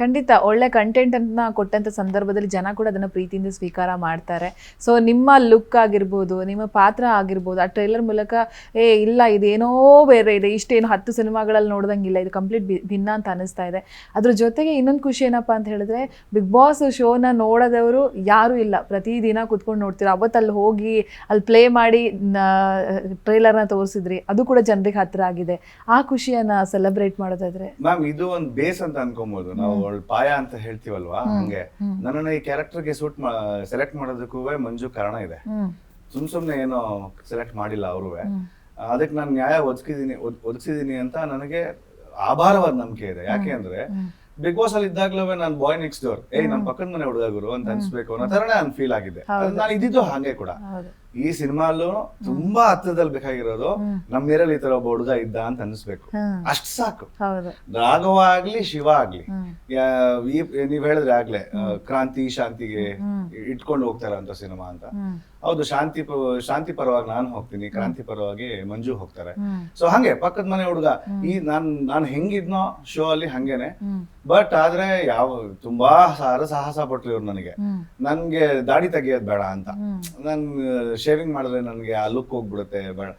ಖಂಡಿತ ಒಳ್ಳೆ ಕಂಟೆಂಟ್ ಅನ್ನ ಕೊಟ್ಟಂತ ಸಂದರ್ಭದಲ್ಲಿ ಜನ ಕೂಡ ಅದನ್ನ ಪ್ರೀತಿಯಿಂದ ಸ್ವೀಕಾರ ಮಾಡ್ತಾರೆ. ಸೊ ನಿಮ್ಮ ಲುಕ್ ಆಗಿರ್ಬೋದು, ನಿಮ್ಮ ಪಾತ್ರ ಆಗಿರ್ಬೋದು, ಆ ಟ್ರೈಲರ್ ಮೂಲಕ, ಏ, ಇಲ್ಲ, ಇದೇನೋ ಬೇರೆ ಇದೆ, ಇಷ್ಟೇನು ಹತ್ತು ಸಿನಿಮಾಗಳಲ್ಲಿ ನೋಡ್ದಂಗಿಲ್ಲ ಇದು ಕಂಪ್ಲೀಟ್ ಭಿನ್ನ ಅಂತ ಅನಿಸ್ತಾ ಇದೆ. ಅದ್ರ ಜೊತೆಗೆ ಇನ್ನೊಂದು ಖುಷಿ ಏನಪ್ಪ ಅಂತ ಹೇಳಿದ್ರೆ ಬಿಗ್ ಬಾಸ್ ಶೋನ ನೋಡೋದವರು ಯಾರೂ ಇಲ್ಲ. ಪ್ರತಿದಿನ ಕುತ್ಕೊಂಡು ನೋಡ್ತೀರ. ಅವತ್ತು ಅಲ್ಲಿ ಹೋಗಿ ಅಲ್ಲಿ ಪ್ಲೇ ಮಾಡಿ ಟ್ರೈಲರ್ನ ತೋರಿಸಿದ್ರಿ, ಅದು ಕೂಡ ಜನರಿಗೆ ಹತ್ತಿರ ಆಗಿದೆ. ಆ ಖುಷಿಯನ್ನ ಸೆಲೆಬ್ರೇಟ್ ಮಾಡೋದಾದ್ರೆ? ಮ್ಯಾಮ್ ಇದು ಒಂದು ಬೇಸ್ ಅಂತ ಅನ್ಕೊಬಹುದು ನಾವು ಅವಳು ಪಾಯ ಅಂತ ಹೇಳ್ತೀವಲ್ವಾ? ಹಂಗೆ. ನನ್ನನ್ನ ಈ ಕ್ಯಾರೆಕ್ಟರ್ಗೆ ಸೂಟ್ ಸೆಲೆಕ್ಟ್ ಮಾಡೋದಕ್ಕೂ ಮಂಜು ಕಾರಣ ಇದೆ. ಸುಮ್ ಸುಮ್ನೆ ಏನೋ ಸೆಲೆಕ್ಟ್ ಮಾಡಿಲ್ಲ ಅವರು. ಅದಕ್ಕೆ ನಾನು ನ್ಯಾಯ ಒದಗಿದೀನಿ ಒದಗಿಸಿದೀನಿ ಅಂತ ನನಗೆ ಆಭಾರವಾದ ನಂಬಿಕೆ ಇದೆ. ಯಾಕೆ ಅಂದ್ರೆ ಬಿಗ್ ಬಾಸ್ ಅಲ್ಲಿ ಇದ್ದಾಗ್ಲೂ ನಾನು ಬಾಯ್ ನೆಕ್ಸ್ಟ್ ಡೋರ್ ಏಯ್ ನಮ್ಮ ಪಕ್ಕದ ಮನೆ ಹುಡುಗ ಗುರು ಅಂತ ಅನ್ಸ್ಬೇಕು ಅನ್ನೋ ತರನೇ ನಾನು ಫೀಲ್ ಆಗಿದೆ ನಾನು ಇದ್ದಿದ್ದು ಹಾಗೆ ಕೂಡ. ಈ ಸಿನಿಮಾಲು ತುಂಬಾ ಹತ್ತದಲ್ಲಿ ಬೇಕಾಗಿರೋದು ನಮ್ಮ ಏರಲ್ಲಿ ಈ ತರ ಒಬ್ಬ ಹುಡುಗ ಇದ್ದ ಅಂತ ಅನ್ಸ್ಬೇಕು ಅಷ್ಟ್ ಸಾಕು. ರಾಘವ ಆಗ್ಲಿ ಶಿವ ಆಗ್ಲಿ. ನೀವ್ ಹೇಳಿದ್ರೆ ಆಗ್ಲೇ ಕ್ರಾಂತಿ ಶಾಂತಿಗೆ ಇಟ್ಕೊಂಡು ಹೋಗ್ತಾರ ಅಂತ ಸಿನಿಮಾ ಅಂತ. ಹೌದು ಶಾಂತಿ ಶಾಂತಿ ಪರವಾಗಿ ನಾನು ಹೋಗ್ತೀನಿ ಕ್ರಾಂತಿ ಪರವಾಗಿ ಮಂಜು ಹೋಗ್ತಾರೆ. ಸೊ ಹಂಗೆ ಪಕ್ಕದ ಮನೆ ಹುಡುಗ. ಈ ನಾನ್ ನಾನು ಹೆಂಗಿದ್ನೋ ಶೋ ಅಲ್ಲಿ ಹಂಗೇನೆ. ಬಟ್ ಆದ್ರೆ ಯಾವ ತುಂಬಾ ಸಾರ ಸಾಹಸ ಪಟ್ರು ಇವ್ರು ನನಗೆ. ನನ್ಗೆ ದಾಡಿ ತೆಗಿಯೋದ್ ಬೇಡ ಅಂತ. ನನ್ ಶೇವಿಂಗ್ ಮಾಡಿದ್ರೆ ನನಗೆ ಆ ಲುಕ್ ಹೋಗ್ಬಿಡುತ್ತೆ. ಬೇಡ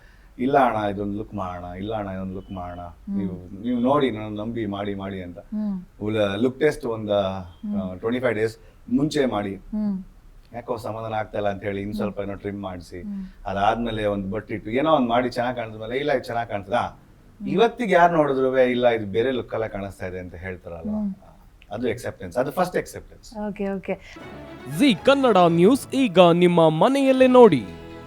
ಇಲ್ಲ ಅಣ್ಣ ಇದೊಂದು ಲುಕ್ ಮಾಡೋಣ ಇಲ್ಲ ಅಣ್ಣ ಇದೊಂದು ಲುಕ್ ಮಾಡೋಣ. ನೀವು ನೀವು ನೋಡಿ ನಾನು ನಂಬಿ ಮಾಡಿ ಮಾಡಿ ಅಂತ. ಲುಕ್ ಟೆಸ್ಟ್ ಒಂದು ಟ್ವೆಂಟಿ ಫೈವ್ ಡೇಸ್ ಮುಂಚೆ ಮಾಡಿ. ಯಾಕೋ ಸಮಾಧಾನ ಆಗ್ತಾ ಇಲ್ಲ ಅಂತ ಹೇಳಿ ಇನ್ ಸ್ವಲ್ಪ ಏನೋ ಟ್ರಿಮ್ ಮಾಡಿಸಿ. ಅದಾದ್ಮೇಲೆ ಒಂದು ಬಟ್ಟಿಟ್ಟು ಏನೋ ಒಂದು ಮಾಡಿ ಚೆನ್ನಾಗಿ ಕಾಣಿದ್ಮೇಲೆ ಇಲ್ಲ ಇದು ಚೆನ್ನಾಗಿ ಕಾಣ್ತದಾ. ಇವತ್ತಿಗೆ ಯಾರು ನೋಡಿದ್ರು ಇಲ್ಲ ಇದು ಬೇರೆ ಲುಕ್ ಎಲ್ಲ ಕಾಣಿಸ್ತಾ ಇದೆ ಅಂತ ಹೇಳ್ತಾರಲ್ಲ ಅದು ಎಕ್ಸೆಪ್ಟೆನ್ಸ್ ಅದು first acceptance okay okay Zee Kannada news ಈಗ ನಿಮ್ಮ ಮನೆಯಲ್ಲೇ ನೋಡಿ.